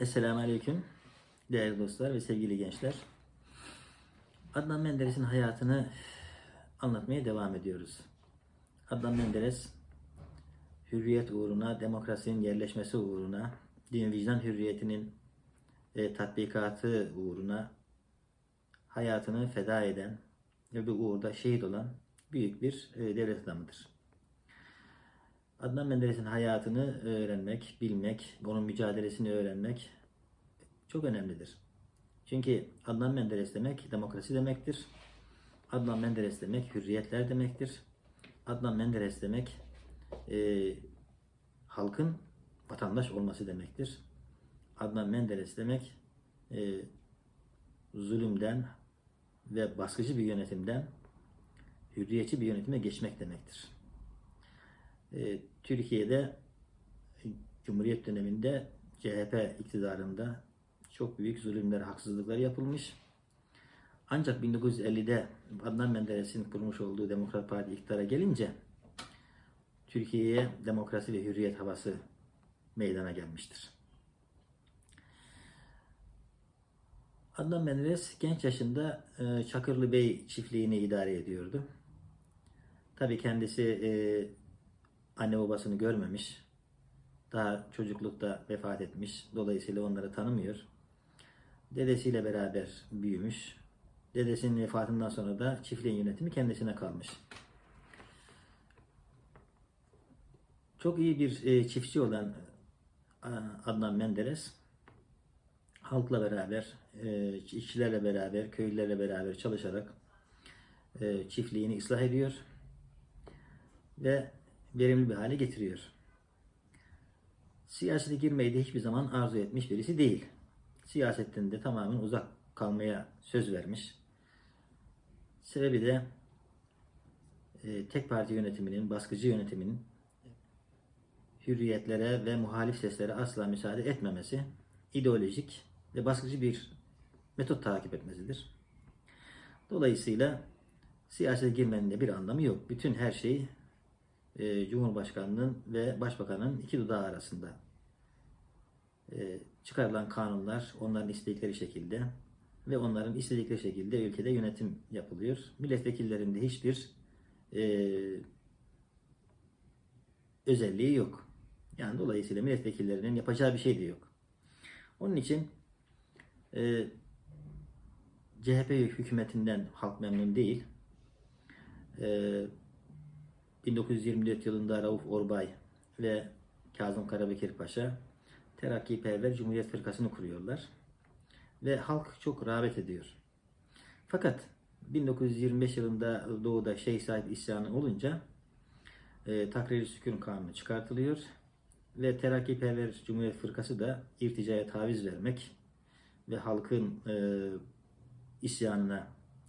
Esselamu Aleyküm değerli dostlar ve sevgili gençler. Adnan Menderes'in hayatını anlatmaya devam ediyoruz. Adnan Menderes hürriyet uğruna, demokrasinin yerleşmesi uğruna, din vicdan hürriyetinin e, tatbikatı uğruna hayatını feda eden ve bu uğurda şehit olan büyük bir e, devlet adamıdır. Adnan Menderes'in hayatını öğrenmek, bilmek, onun mücadelesini öğrenmek çok önemlidir. Çünkü Adnan Menderes demek demokrasi demektir. Adnan Menderes demek hürriyetler demektir. Adnan Menderes demek e, halkın vatandaş olması demektir. Adnan Menderes demek e, zulümden ve baskıcı bir yönetimden hürriyetçi bir yönetime geçmek demektir. E, Türkiye'de e, Cumhuriyet döneminde CHP iktidarında çok büyük zulümler, haksızlıklar yapılmış. Ancak 1950'de Adnan Menderes'in kurmuş olduğu Demokrat Parti iktidara gelince Türkiye'ye demokrasi ve hürriyet havası meydana gelmiştir. Adnan Menderes genç yaşında e, Çakırlı Bey çiftliğini idare ediyordu. Tabii kendisi e, anne babasını görmemiş. Daha çocuklukta vefat etmiş. Dolayısıyla onları tanımıyor. Dedesiyle beraber büyümüş. Dedesinin vefatından sonra da çiftliğin yönetimi kendisine kalmış. Çok iyi bir e, çiftçi olan e, Adnan Menderes halkla beraber, e, işçilerle beraber, köylülerle beraber çalışarak çiftliğini ıslah ediyor ve verimli bir hale getiriyor. Siyasete girmeyi de hiçbir zaman arzu etmiş birisi değil. Siyasetten de tamamen uzak kalmaya söz vermiş. Sebebi de e, tek parti yönetiminin, baskıcı yönetiminin hürriyetlere ve muhalif seslere asla müsaade etmemesi, ideolojik ve baskıcı bir metot takip etmesidir. Dolayısıyla siyasete girmenin de bir anlamı yok. Bütün her şey e, Cumhurbaşkanının ve Başbakanın iki dudağı arasında. E, çıkarılan kanunlar onların istedikleri şekilde ve onların istedikleri şekilde ülkede yönetim yapılıyor. Milletvekillerinde hiçbir e, özelliği yok. Yani dolayısıyla milletvekillerinin yapacağı bir şey de yok. Onun için e, CHP hükümetinden halk memnun değil. E, 1924 yılında Rauf Orbay ve Kazım Karabekir Paşa Terakkiperver Cumhuriyet Fırkası'nı kuruyorlar. Ve halk çok rağbet ediyor. Fakat 1925 yılında Doğu'da Şeyh Said isyanı olunca e, Takrir-i Sükun Kanunu çıkartılıyor ve Terakkiperver Cumhuriyet Fırkası da irticaya taviz vermek ve halkın e, isyanına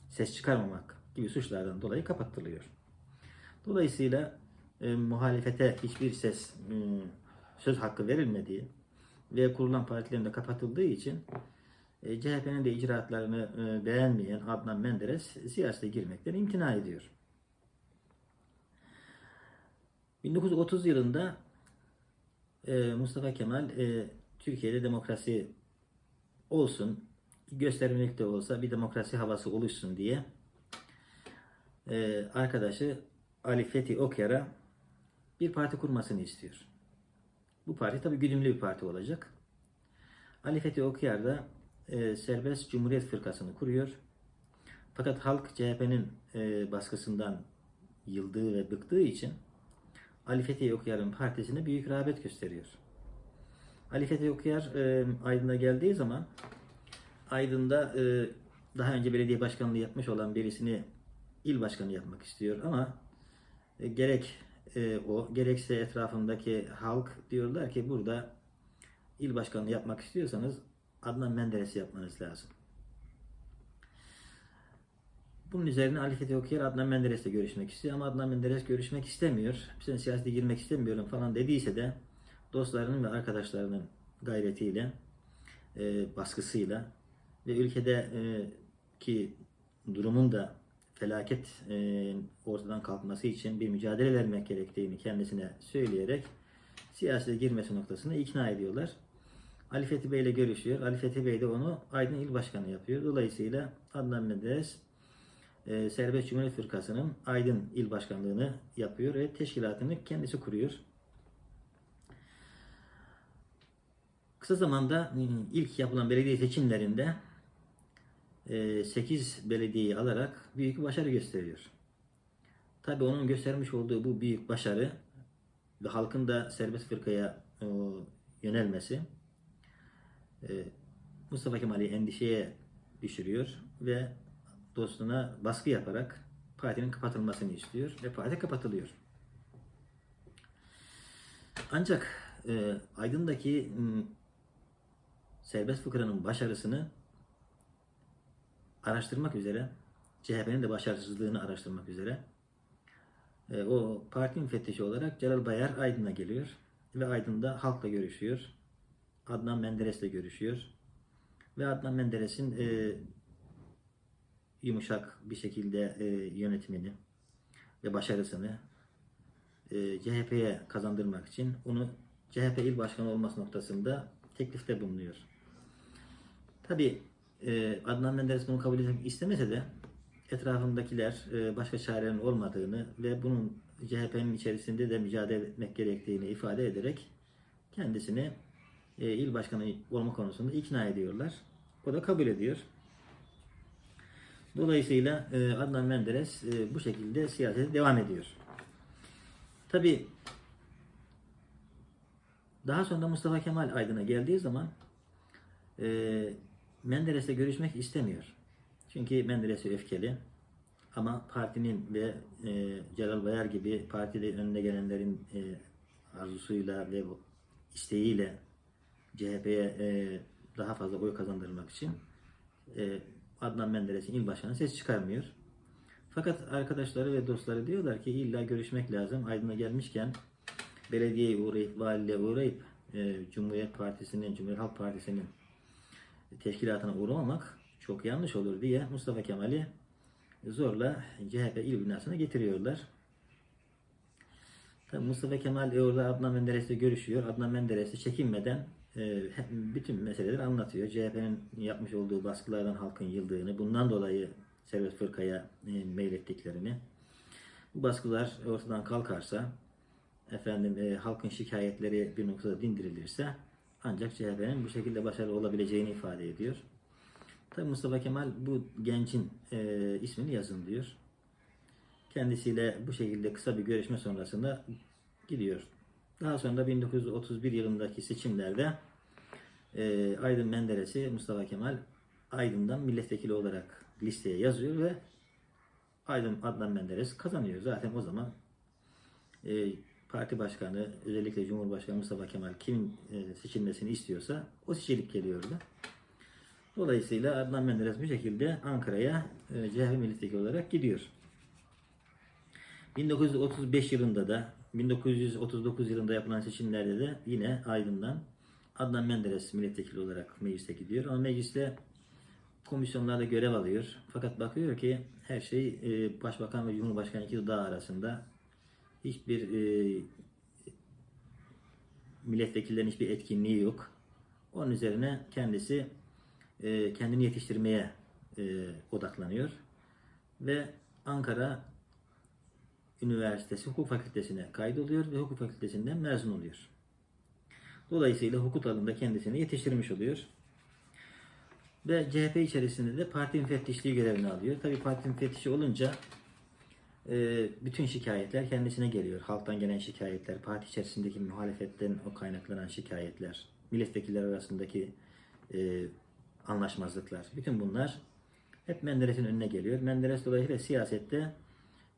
ses çıkarmamak gibi suçlardan dolayı kapattırılıyor. Dolayısıyla e, muhalefete hiçbir ses e, söz hakkı verilmediği ve kurulan partilerin de kapatıldığı için e, CHP'nin de icraatlarını e, beğenmeyen Adnan Menderes siyasete girmekten imtina ediyor. 1930 yılında e, Mustafa Kemal e, Türkiye'de demokrasi olsun, göstermelik de olsa bir demokrasi havası oluşsun diye e, arkadaşı Ali Fethi Okyar'a bir parti kurmasını istiyor. Bu parti tabi güdümlü bir parti olacak. Ali Fethi Okyar da e, Serbest Cumhuriyet Fırkası'nı kuruyor. Fakat halk CHP'nin e, baskısından yıldığı ve bıktığı için Ali Fethi Okyar'ın partisine büyük rağbet gösteriyor. Ali Fethi Okyar e, Aydın'a geldiği zaman Aydın'da e, daha önce belediye başkanlığı yapmış olan birisini il başkanı yapmak istiyor ama e, gerek e, o gerekse etrafındaki halk diyorlar ki burada il başkanlığı yapmak istiyorsanız Adnan Menderes'i yapmanız lazım. Bunun üzerine Ali Fethi Okuyar Adnan Menderes'le görüşmek istiyor ama Adnan Menderes görüşmek istemiyor. Sen siyasete girmek istemiyorum falan dediyse de dostlarının ve arkadaşlarının gayretiyle, e, baskısıyla ve ülkede e, ki durumun da felaket e, ortadan kalkması için bir mücadele vermek gerektiğini kendisine söyleyerek siyasete girmesi noktasına ikna ediyorlar. Ali Fethi Bey ile görüşüyor. Ali Fethi Bey de onu Aydın İl Başkanı yapıyor. Dolayısıyla Adnan Menderes e, Serbest Cumhuriyet Fırkası'nın Aydın İl Başkanlığını yapıyor ve teşkilatını kendisi kuruyor. Kısa zamanda ilk yapılan belediye seçimlerinde 8 belediyeyi alarak büyük başarı gösteriyor. Tabi onun göstermiş olduğu bu büyük başarı ve halkın da serbest fırkaya e, yönelmesi e, Mustafa Kemal'i endişeye düşürüyor ve dostuna baskı yaparak partinin kapatılmasını istiyor ve parti kapatılıyor. Ancak e, Aydın'daki m, serbest fıkranın başarısını araştırmak üzere, CHP'nin de başarısızlığını araştırmak üzere e, o parti müfettişi olarak Celal Bayar Aydın'a geliyor ve Aydın'da halkla görüşüyor. Adnan Menderes'le görüşüyor. Ve Adnan Menderes'in e, yumuşak bir şekilde e, yönetimini ve başarısını e, CHP'ye kazandırmak için onu CHP il başkanı olması noktasında teklifte bulunuyor. Tabi e, Adnan Menderes bunu kabul etmek istemese de etrafındakiler e, başka çarenin olmadığını ve bunun CHP'nin içerisinde de mücadele etmek gerektiğini ifade ederek kendisini e, il başkanı olma konusunda ikna ediyorlar. O da kabul ediyor. Dolayısıyla Adnan Menderes bu şekilde siyasete devam ediyor. Tabi daha sonra Mustafa Kemal Aydın'a geldiği zaman e, Menderes'le görüşmek istemiyor. Çünkü Menderes öfkeli. Ama partinin ve e, Celal Bayar gibi partide önüne gelenlerin e, arzusuyla ve isteğiyle CHP'ye e, daha fazla oy kazandırmak için e, Adnan Menderes'in il başkanı ses çıkarmıyor. Fakat arkadaşları ve dostları diyorlar ki illa görüşmek lazım. Aydın'a gelmişken belediyeye uğrayıp, valiliğe uğrayıp e, Cumhuriyet Partisi'nin, Cumhuriyet Halk Partisi'nin teşkilatına uğramamak çok yanlış olur diye Mustafa Kemal'i zorla CHP il binasına getiriyorlar. Tabii Mustafa Kemal orada Adnan Menderes'le görüşüyor. Adnan Menderes'i çekinmeden e, bütün meseleleri anlatıyor. CHP'nin yapmış olduğu baskılardan halkın yıldığını, bundan dolayı serbest fırkaya e, meylettiklerini, bu baskılar ortadan kalkarsa, efendim e, halkın şikayetleri bir noktada dindirilirse ancak CHP'nin bu şekilde başarılı olabileceğini ifade ediyor. Tabi Mustafa Kemal bu gencin e, ismini yazın diyor. Kendisiyle bu şekilde kısa bir görüşme sonrasında gidiyor. Daha sonra 1931 yılındaki seçimlerde e, Aydın Menderes'i Mustafa Kemal Aydın'dan milletvekili olarak listeye yazıyor ve Aydın Adnan Menderes kazanıyor. Zaten o zaman e, parti başkanı özellikle Cumhurbaşkanı Mustafa Kemal kimin e, seçilmesini istiyorsa o seçilip geliyordu. Dolayısıyla Adnan Menderes bu şekilde Ankara'ya e, CHP milletvekili olarak gidiyor. 1935 yılında da 1939 yılında yapılan seçimlerde de yine Aydın'dan Adnan Menderes milletvekili olarak meclise gidiyor. Ama mecliste komisyonlarda görev alıyor. Fakat bakıyor ki her şey e, Başbakan ve Cumhurbaşkanı iki dudağı arasında hiçbir e, milletvekillerinin hiçbir etkinliği yok. Onun üzerine kendisi e, kendini yetiştirmeye e, odaklanıyor. Ve Ankara Üniversitesi Hukuk Fakültesine kaydoluyor ve Hukuk Fakültesinden mezun oluyor. Dolayısıyla hukuk alanında kendisini yetiştirmiş oluyor. Ve CHP içerisinde de parti müfettişliği görevini alıyor. Tabii parti müfettişi olunca e, bütün şikayetler kendisine geliyor. Halktan gelen şikayetler, parti içerisindeki muhalefetten o kaynaklanan şikayetler, milletvekiller arasındaki e, anlaşmazlıklar. Bütün bunlar hep Menderes'in önüne geliyor. Menderes dolayısıyla siyasette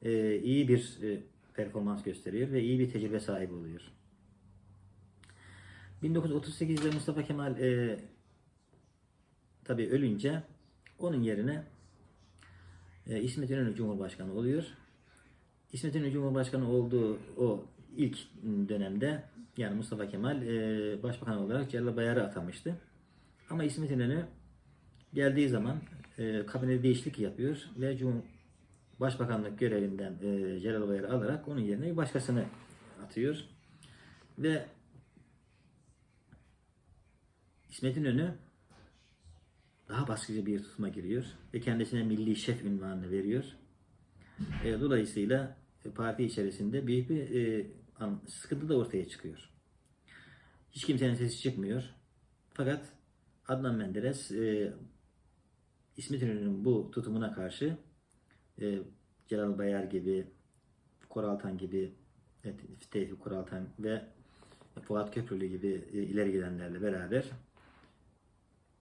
e, iyi bir e, performans gösteriyor ve iyi bir tecrübe sahibi oluyor. 1938'de Mustafa Kemal e, tabi ölünce onun yerine e, İsmet İnönü Cumhurbaşkanı oluyor. İsmet İnönü Cumhurbaşkanı olduğu o ilk dönemde yani Mustafa Kemal e, başbakan olarak Celal Bayar'ı atamıştı. Ama İsmet İnönü geldiği zaman e, kabinede değişiklik yapıyor ve Cum Başbakanlık görevinden e, Celal Bayar'ı alarak onun yerine bir başkasını atıyor. Ve İsmet İnönü daha baskıcı bir tutuma giriyor ve kendisine milli şef ünvanını veriyor. E, dolayısıyla e, parti içerisinde büyük bir e, sıkıntı da ortaya çıkıyor. Hiç kimsenin sesi çıkmıyor. Fakat Adnan Menderes e, İsmet İnönü'nün bu tutumuna karşı e, Celal Bayar gibi, Koraltan gibi, evet, Tevfik Koraltan ve Fuat Köprülü gibi e, ileri gidenlerle beraber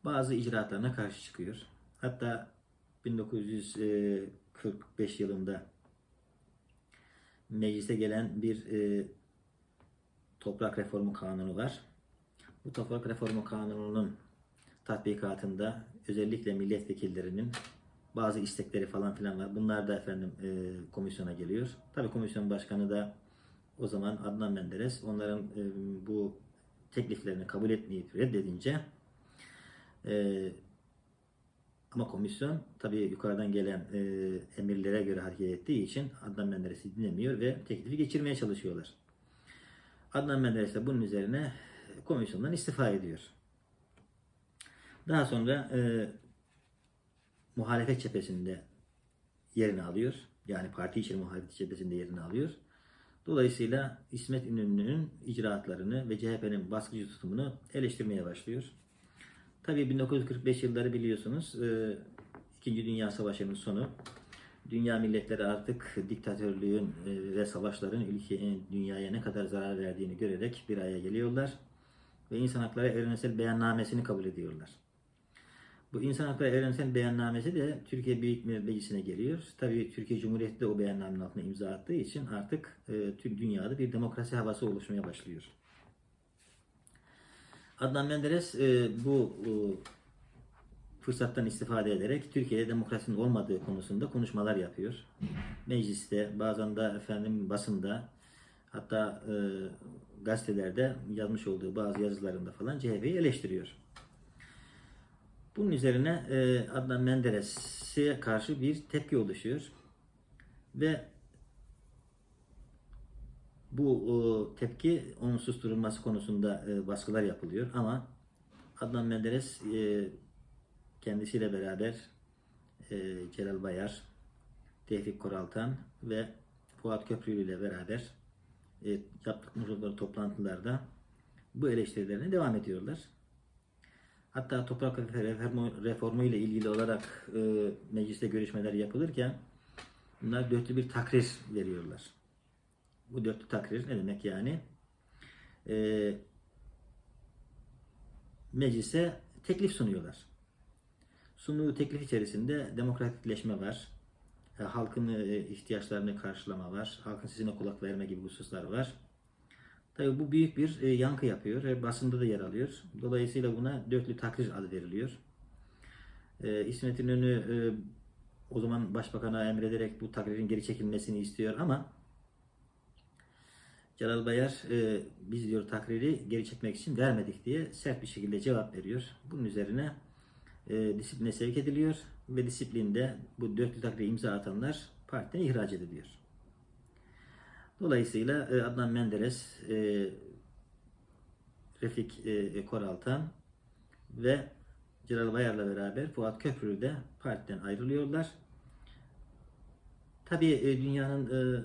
bazı icraatlarına karşı çıkıyor. Hatta 1945 yılında meclise gelen bir e, toprak reformu kanunu var. Bu toprak reformu kanununun tatbikatında özellikle milletvekillerinin bazı istekleri falan filan var. Bunlar da efendim e, komisyona geliyor. Tabii komisyon başkanı da o zaman Adnan Menderes onların e, bu tekliflerini kabul etmeyip reddedince e, ama komisyon tabii yukarıdan gelen e, emirlere göre hareket ettiği için Adnan Menderes'i dinlemiyor ve teklifi geçirmeye çalışıyorlar. Adnan Menderes de bunun üzerine komisyondan istifa ediyor. Daha sonra e, muhalefet cephesinde yerini alıyor. Yani parti içi muhalefet cephesinde yerini alıyor. Dolayısıyla İsmet İnönü'nün icraatlarını ve CHP'nin baskıcı tutumunu eleştirmeye başlıyor. Tabii 1945 yılları biliyorsunuz. e, İkinci Dünya Savaşı'nın sonu. Dünya milletleri artık diktatörlüğün e, ve savaşların ülkeye, dünyaya ne kadar zarar verdiğini görerek bir araya geliyorlar. Ve İnsan Hakları Evrensel Beyannamesini kabul ediyorlar. Bu İnsan Hakları Evrensel Beyannamesi de Türkiye Büyük Millet Meclisi'ne geliyor. Tabii Türkiye Cumhuriyeti de o beyannamenin altına imza attığı için artık e, tüm dünyada bir demokrasi havası oluşmaya başlıyor. Adnan Menderes e, bu e, fırsattan istifade ederek Türkiye'de demokrasinin olmadığı konusunda konuşmalar yapıyor. Mecliste, bazen de efendim basında, hatta e, gazetelerde yazmış olduğu bazı yazılarında falan CHP'yi eleştiriyor. Bunun üzerine e, Adnan Menderes'e karşı bir tepki oluşuyor. Ve bu e, tepki onun susturulması konusunda e, baskılar yapılıyor ama Adnan Menderes e, kendisiyle beraber e, Celal Bayar, Tevfik Koraltan ve Fuat Köprülü ile beraber e, yaptıkları toplantılarda bu eleştirilerine devam ediyorlar. Hatta toprak reformu, reformu ile ilgili olarak e, mecliste görüşmeler yapılırken bunlar dörtlü bir takrir veriyorlar. Bu dörtlü takrir ne demek yani? E, meclise teklif sunuyorlar. Sunduğu teklif içerisinde demokratikleşme var. E, halkın ihtiyaçlarını karşılama var. Halkın sesine kulak verme gibi hususlar var. Tabii bu büyük bir e, yankı yapıyor ve basında da yer alıyor. Dolayısıyla buna dörtlü takrir adı veriliyor. E, İsmet İnönü e, o zaman başbakana emrederek bu takririn geri çekilmesini istiyor ama Celal Bayar e, biz diyor takriri geri çekmek için vermedik diye sert bir şekilde cevap veriyor. Bunun üzerine e, disipline sevk ediliyor ve disiplinde bu dörtlü takriri imza atanlar partiden ihraç ediliyor. Dolayısıyla e, Adnan Menderes, e, Refik e, Koraltan ve Celal Bayar'la beraber Fuat Köprülü de partiden ayrılıyorlar. Tabii e, dünyanın e,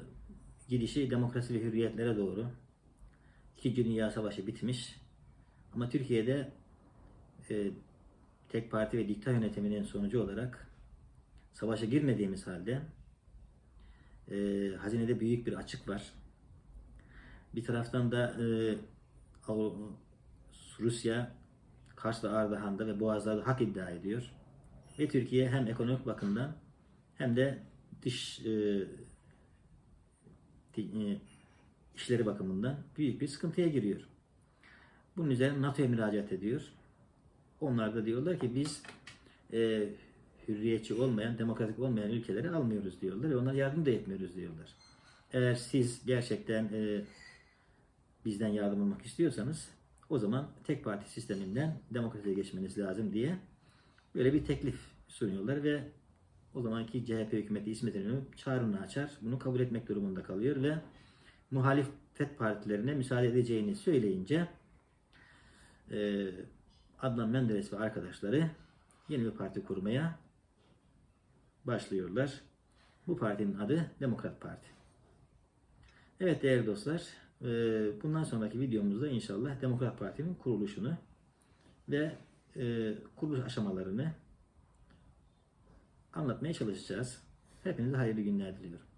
gidişi demokrasi ve hürriyetlere doğru. İkinci Dünya Savaşı bitmiş. Ama Türkiye'de e, tek parti ve dikta yönetiminin sonucu olarak savaşa girmediğimiz halde e, hazinede büyük bir açık var. Bir taraftan da e, Rusya Kars ve Ardahan'da ve Boğazlar'da hak iddia ediyor. Ve Türkiye hem ekonomik bakımdan hem de dış e, işleri bakımından büyük bir sıkıntıya giriyor. Bunun üzerine NATO'ya müracaat ediyor. Onlar da diyorlar ki biz e, hürriyetçi olmayan, demokratik olmayan ülkeleri almıyoruz diyorlar ve ona yardım da etmiyoruz diyorlar. Eğer siz gerçekten e, bizden yardım almak istiyorsanız o zaman tek parti sisteminden demokrasiye geçmeniz lazım diye böyle bir teklif sunuyorlar ve o zamanki CHP hükümeti İsmet İnönü çağrını açar. Bunu kabul etmek durumunda kalıyor ve muhalefet partilerine müsaade edeceğini söyleyince e, Adnan Menderes ve arkadaşları yeni bir parti kurmaya başlıyorlar. Bu partinin adı Demokrat Parti. Evet değerli dostlar, e, bundan sonraki videomuzda inşallah Demokrat Parti'nin kuruluşunu ve e, kuruluş aşamalarını anlatmaya çalışacağız. Hepinize hayırlı günler diliyorum.